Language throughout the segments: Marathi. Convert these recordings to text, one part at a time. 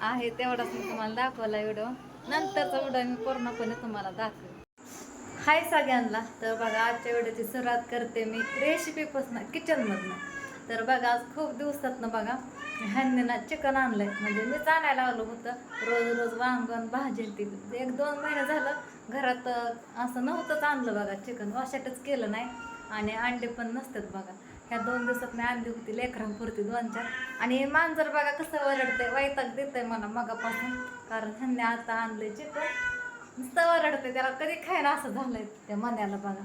आहे तेवढाच मी तुम्हाला दाखवला व्हिडिओ. नंतरचा व्हिडिओ मी पूर्णपणे तुम्हाला दाखवेन. हाय सगळ्यांना. तर बघा आजच्या व्हिडिओची सुरुवात करते मी रेसिपीपासून किचनमधनं तर बघा आज खूप दिवसातनं बघा ह्यांनी ना चिकन आणलंय. म्हणजे मीच आणायला आलो होतं. रोज रोज वांगण भाजी ती. एक दोन महिने झालं घरात असं नव्हतंच आणलं बघा चिकन वाशाटच केलं नाही. आणि अंडे पण नसतात बघा. ह्या दोन दिवसात मी आणली होती लेकरांपुरती दोन चार. आणि मांजर बघा कसं वरडतंय वैताग देतंय मला मगापासून. कारण ह्यांनी आता आणलंय चिकन. नुसतं वरडते त्याला कधी खायला असं झालंय त्या मण्याला बघा.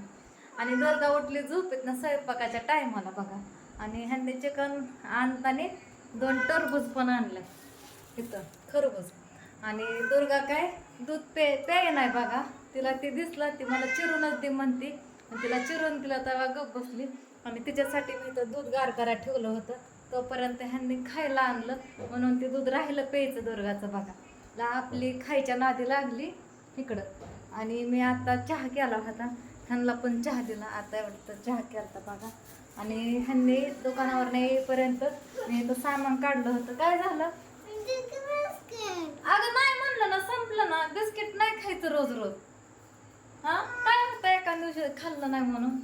आणि दुर्गा उठली झोपेत ना स्वयंपाकाच्या टायमाला बघा. आणि ह्यांनी चिकन आणताना दोन टरबूज पण आणलंय इथं खरबूज. आणि दुर्गा काय दूध पे प्याय नाही बघा. तिला ती दिसलं ती मला चिरूनच दे म्हणते. आणि तिला चिरून तिला तेव्हा गप बसली. आणि तिच्यासाठी मी तर दूध गार करा ठेवलं होतं. तोपर्यंत ह्यांनी खायला आणलं. म्हणून ते दूध राहिलं प्यायचं दुर्गाचं बघा. ला आपली खायच्या नादी लागली इकडं. आणि मी आता चहा केला होता. ह्यांना पण चहा दिला. आता एवढं चहा केला बघा. आणि ह्यांनी दुकानावर येईपर्यंत मी तर सामान काढलं होतं. काय झालं? अगं नाही म्हणलं ना संपलं ना. बिस्किट नाही खायचं रोज रोज. हा? काय होतं एका दिवशी खाल्लं नाही म्हणून?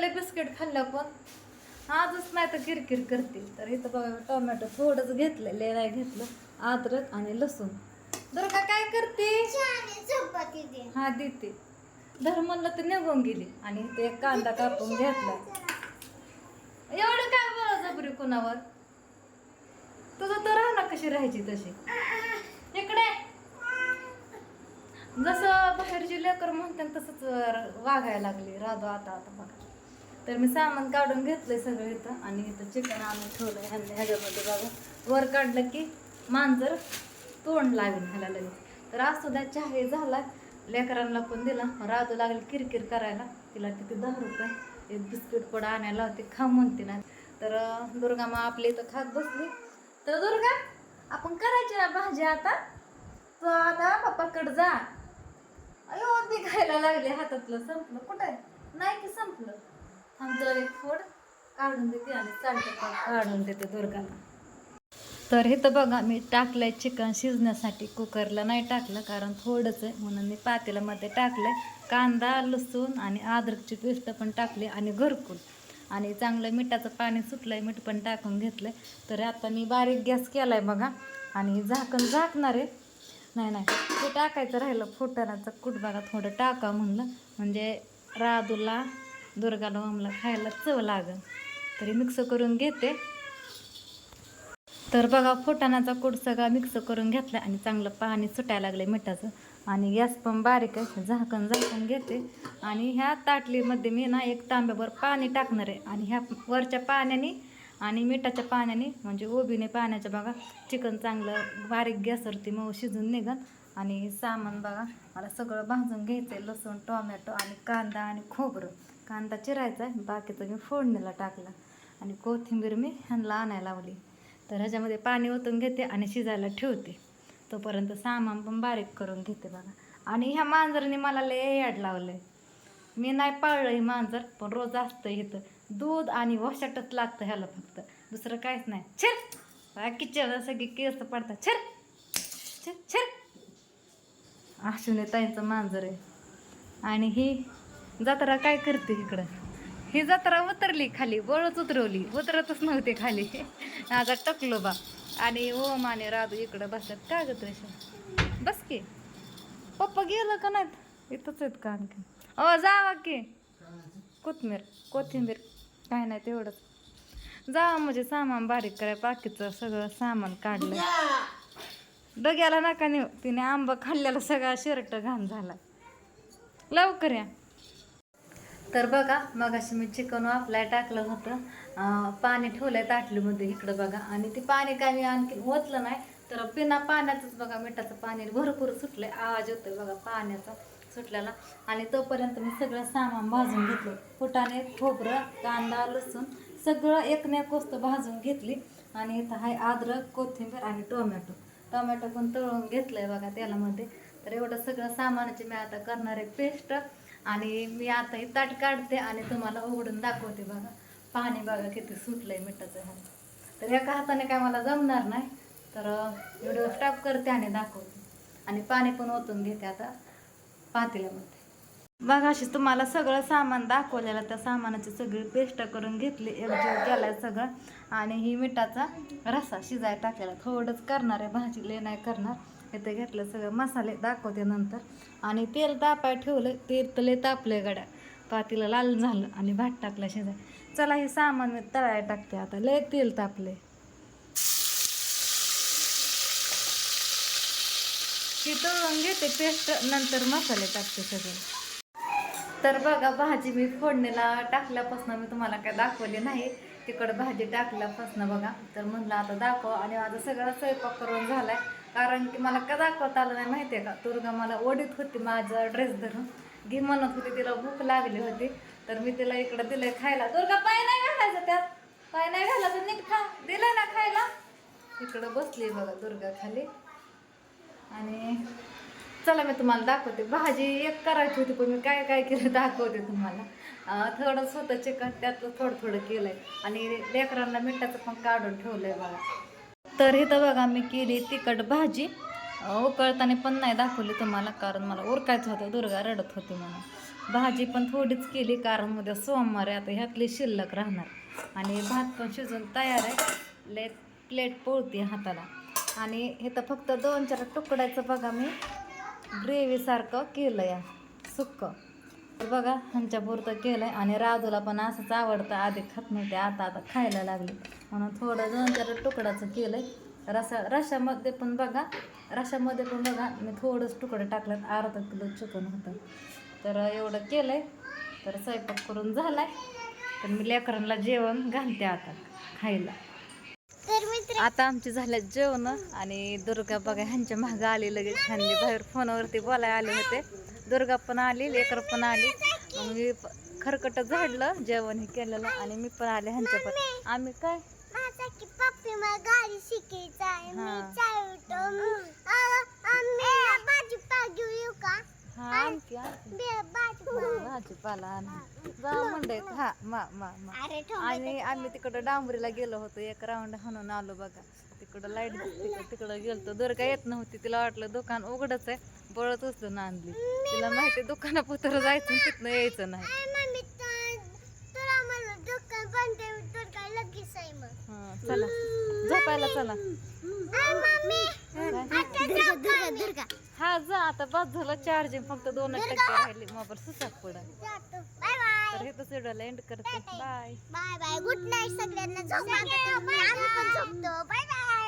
ना बिस्किट खाल्लं पण. आजच नाही तर किरकिर करते तर इथं बघा टोमॅटो थोडंच घेतलं लय नाही घेतलं. अद्रक आणि लसूण. बरं का काय करते? हा देते. धर म्हणलं तर निघून गेली. आणि ते कांदा कापून घेतला. एवढं काय बळजबरी कुणावर? तुझं तर राहणार ना कशी राहायची तशी? इकडे. जसं बाहेरची लेकर म्हणते तसंच वागायला लागली. राधो आता आता बघा. तर मी सामान काढून घेतलंय सगळं इथं आणि इथं चिकन आणून ठेवलं ह्यांनी ह्याच्यामध्ये बघा. वर काढलं की मांजर तोंड लागेल ह्याला लगेच. तर असं द्या चहा झाला. लेकरांना पण दिला. राजू लागली किरकिर करायला. तिला तिथे दहा रुपये. एक बिस्किट पुढं आणायला होते खा म्हणते ना. तर दुर्गा मग आपली इथं खात बसली. तर दुर्गा आपण करायची ना भाजी आता? तो आता पप्पाकडे जा. अयो ती खायला लागले हातातलं. संपलं. कुठं नाही की संपलं? थांबतो एक फोड काढून देते आणि चालतं पण काढून देते दुर्गाला. तर हे तर बघा मी टाकलंय चिकन शिजण्यासाठी. कुकरला नाही टाकलं कारण थोडंच आहे. म्हणून मी पातेल्यामध्ये टाकलंय. कांदा लसूण आणि अद्रकची पेस्ट पण टाकली आणि घरकुल. आणि चांगलं मिठाचं पाणी सुटलंय मीठ पण टाकून घेतलंय. तर आता मी बारीक गॅस केलाय बघा. आणि झाकण झाकणार आहे. नाही नाही. ते टाकायचं राहिलं. फुटणाचं कूट बघा थोडं टाका म्हणलं. म्हणजे रादूला दुर्गाला आम्हाला खायला चव लागल तरी मिक्स करून घेते. तर बघा फुटाणाचा कूट सगळा मिक्स करून घेतला आणि चांगलं पाणी सुटायला लागलं मिठाचं. आणि गॅस पण बारीक आहे झाकण झाकण घेते. आणि ह्या ताटलीमध्ये मी ना एक तांब्याभर पाणी टाकणार आहे. आणि ह्या वरच्या पाण्याने आणि मिठाच्या पाण्याने म्हणजे ओबीने पाण्याच्या बघा चिकन चांगलं बारीक गॅसवरती मऊ शिजून निघत आणि सामान बघा मला सगळं भाजून घ्यायचं आहे लसूण टोमॅटो आणि कांदा आणि खोबरं. कांदा चिरायचा आहे. बाकीचं मी फोडणीला टाकलं. आणि कोथिंबीर मी ह्यांना आणायला लावली. तर ह्याच्यामध्ये पाणी ओतून घेते आणि शिजायला ठेवते. तोपर्यंत सामान पण बारीक करून घेते बघा. आणि ह्या मांजरने मला लय याड लावलं आहे मी नाही पाळलं हे मांजर पण रोज असतं इथं. दूध आणि वशाटच लागतं ह्याला फक्त. दुसरं काहीच नाही. छर बाकीच्या सगळी केस पडतात. छर छर छर अश्विनी ताईंचं मांजर आहे. आणि ही जत्रा काय करते इकडं? ही जत्रा उतरली खाली बळच उतरवली. उतरतच नव्हते खाली. आता टकलो बा. आणि ओम आणि राधू इकडं बसल्यात काय ग तुझ्या बस की. पप्पा गेलं का नाहीत? इथंच आहेत का आणखी अ जावा की. कोथमीर कोथिंबीर. काय नाही तेवढंच. जावा म्हणजे सामान बारीक कराय बाकीचं सगळं सामान काढलं. डग्याला नका नेऊ. तिने आंबा खाल्ल्याला सगळा शर्ट घाण झाला. लवकर या. तर बघा मग अशी मी चिकन वाफलाय टाकलं होतं. पाणी पाणी ठेवलंय ताटलीमध्ये इकडं बघा. आणि ते पाणी काय मी आणखी ओतलं नाही तर बिना पाण्याचंच बघा मिठाचं पाणी भरपूर सुटलंय. आवाज येतोय बघा पाण्याचा सुटल्याला आणि तोपर्यंत मी सगळं सामान भाजून घेतलं. फुटाणे खोबरं कांदा लसूण सगळं एक नेक वस्त भाजून घेतली. आणि इथं आहे अद्रक कोथिंबीर आणि टोमॅटो. टोमॅटो पण तळून घेतलंय बघा तेलामध्ये. तर एवढं सगळं सामानाची मी आता करणार आहे पेस्ट. आणि मी आता ताट काढते आणि तुम्हाला उघडून दाखवते बघा. पाणी बघा किती सुटलंय मिठाचं ह्याला तर एका हाताने काय मला जमणार नाही तर व्हिडिओ स्टॉप करते आणि दाखवते. आणि पाणी पण ओतून घेते आता पातेल्यामध्ये. बघा अशी तुम्हाला सगळं सामान दाखवलेलं त्या सामानाची सगळी पेस्ट करून घेतली एकजीव केलाय सगळं. आणि ही मिठाचा रसा शिजाय टाकलेला. थोडंच करणार आहे भाजी लय नाही करणार. इथं घेतलं सगळं. मसाले दाखवते नंतर. आणि तेल तापाय ठेवलं. तेल तर तापलं गड्या. पातीला लाल झालं आणि भात टाकला शिजाय चला हे सामान मी तळाय टाकते. आता लय तेल तापले ती तळून घेते पेस्ट. नंतर मसाले टाकते सगळे. तर बघा भाजी मी फोडणीला टाकल्यापासून मी तुम्हाला काय दाखवली नाही. तिकडं भाजी टाकल्यापासून बघा. तर म्हणलं आता दाखव. आणि माझा सगळा स्वयंपाक करून झालाय. कारण की मला का दाखवता आलं नाही माहिती आहे का? दुर्गा मला ओढीत होती माझा ड्रेस धरून. घे म्हणत होती तिला भूक लागली होती. तर मी तिला इकडं दिलं खायला. दुर्गा पाय नाही घालायचं त्यात. पाय नाही घालायचं नीट खा. दिलंय ना खायला. इकडं बसली बघा दुर्गा खाली. आणि चला मी तुम्हाला दाखवते. भाजी एक करायची होती पण मी काय काय केलं दाखवते तुम्हाला. थोडं स्वतःचे होतं चिकन त्यातलं थोडं थोडं केलंय. आणि लेकरांना मिठाचं पण काढून ठेवलंय बघा. तर इथं बघा मी केली तिखट भाजी. उकळताना पण नाही दाखवली तुम्हाला कारण मला उरकायचं होतं दुर्गा रडत होती म्हणून. भाजी पण थोडीच केली कारण उद्या सोमवार आता ह्यातली शिल्लक राहणार. आणि भात पण शिजून तयार आहे. ले प्लेट पोळती हाताला. आणि इथं फक्त दोन चार तुकड्याचं बघा मी ग्रेव्हीसारखं केलं या सुक्कं तर बघा ह्यांच्या पुरतं केलं आहे आणि राजूला पण असंच आवडतं. आधी खात नव्हते आता आता खायला लागले. म्हणून थोडं दोन चार तुकडाचं केलं आहे रसा रशामध्ये पण बघा रशामध्ये पण बघा मी थोडंच तुकडं टाकलं अर्धा किलो चिकन होतं. तर एवढं केलं आहे तर स्वयंपाक करून झाला आहे तर मी लेकरांना जेवण घालते आता खायला. आता आमची झाल्या जेवण आणि दुर्गा बघा ह्यांच्या मागं आली लगेच. ह्यांनी बाहेर फोनवरती बोलायला आले होते. दुर्गा पण आली लेकर पण आली. मी खरकट झाडलं जेवण हे केलेलं आणि मी पण आले ह्यांच्या पण. आम्ही काय? भाजीपाला हा जा हा मा मा आणि आम्ही तिकडं डांबरीला गेलो होतो एक राऊंड हाणून आलो बघा. तिकडं लाइट तिकडं तिकडं गेलतो. दुर्गा येत नव्हती तिला वाटलं दुकान उघडच आहे. बळत उचलून आणली तिला माहिती दुकानापत्र जायचं आणि तिथनं यायचं नाही. दुकान काय हा, चला. झोपायला चला. काय? हा जा आता बस झालं चार्जिंग फक्त दोन टक्के राहिली. मोबाईल सुसाक बाय तर हे व्हिडिओला एंड करते. Bye bye bye good night सगळ्यांना. झोप आम्ही पण झोपतो. बाय बाय बाय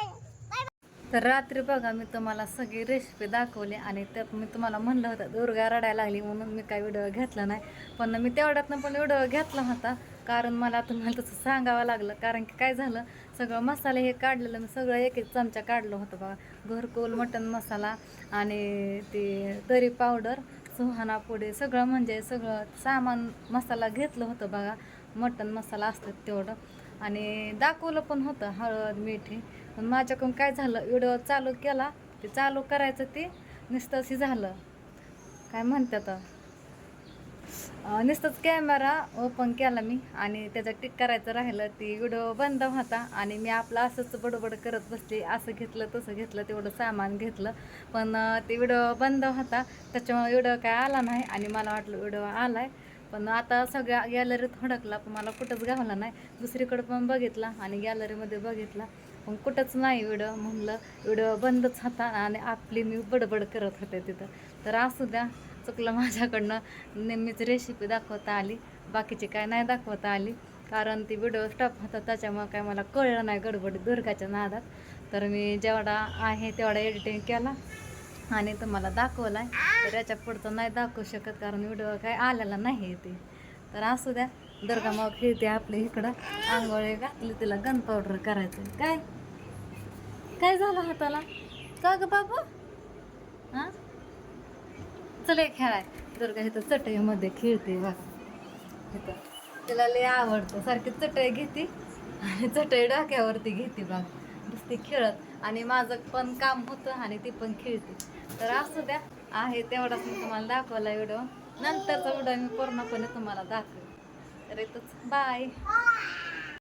तर रात्री बघा मी तुम्हाला सगळी रेसिपी दाखवली आणि त्यात मी तुम्हाला म्हणलं होतं दुर्गा रडायला लागली म्हणून मी काय व्हिडिओ घेतला नाही. पण मी तेवढ्यातनं पण व्हिडिओ घेतला होता कारण मला तुम्हाला तसं सांगावं लागलं. कारण की काय झालं सगळं मसाले हे काढलेलं मी सगळं एक एक चमचा काढलं होतं बघा. घरकोल मटन मसाला आणि ते तरी पावडर सुहाना पुढे सगळं म्हणजे सगळं सामान मसाला घेतलं होतं बघा. मटन मसाला असतात तेवढं. आणि दाखवलं पण होतं हळद मीठ. हे पण माझ्याकडून काय झालं? व्हिडिओ चालू केला ते चालू करायचं ते नुसतंच झालं. काय म्हणतात? नुसतंच कॅमेरा ओपन केला मी आणि त्याचं टिक करायचं राहिलं. ती व्हिडिओ बंद होता आणि मी आपलं असंच बडबड करत बसली. असं घेतलं तसं घेतलं तेवढं सामान घेतलं. पण ते व्हिडिओ बंद होता. त्याच्यामुळे व्हिडिओ काय आला नाही आणि मला वाटलं व्हिडिओ आहे पण आता सगळ्या गॅलरीत हडकला पण मला कुठंच गावला नाही. दुसरीकडं पण बघितला आणि गॅलरीमध्ये बघितला. पण कुठंच नाही व्हिडिओ म्हणलं व्हिडिओ बंदच होता आणि आपली मी बडबड करत होते तिथं. तर असू द्या चुकलं माझ्याकडनं. नेहमीच रेसिपी दाखवता आली. बाकीची काय नाही दाखवता आली. कारण ती व्हिडिओ स्टॉप होता त्याच्यामुळं काय मला कळलं नाही गडबडी दुर्गाच्या नादात. तर मी जेवढा आहे तेवढा एडिटिंग केला आणि तुम्हाला दाखवला आहे तर याच्या पुढचं नाही दाखवू शकत कारण व्हिडिओ काय आलेला नाही ते. तर असू द्या दुर्गा मग खेळते आपल्या इकडं. आंघोळी घातली तिला गन पावडर करायचं काय? काय झालं हाताला? का ग बाबा? हां? चल एक खेळाय. दुर्गा इथं चटईमध्ये खेळते बघा. इथं. तिला लय आवडतं. सारखी चटई घेते आणि चटई डोक्यावरती घेते बघ. नुसती खेळत. आणि माझं पण काम होतं आणि ती पण खेळते. तर असू द्या. आहे तेवढाच मी तुम्हाला दाखवला व्हिडिओ. नंतरचा व्हिडिओ मी पूर्णपणे तुम्हाला दाखवेल तर इथंच. बाय.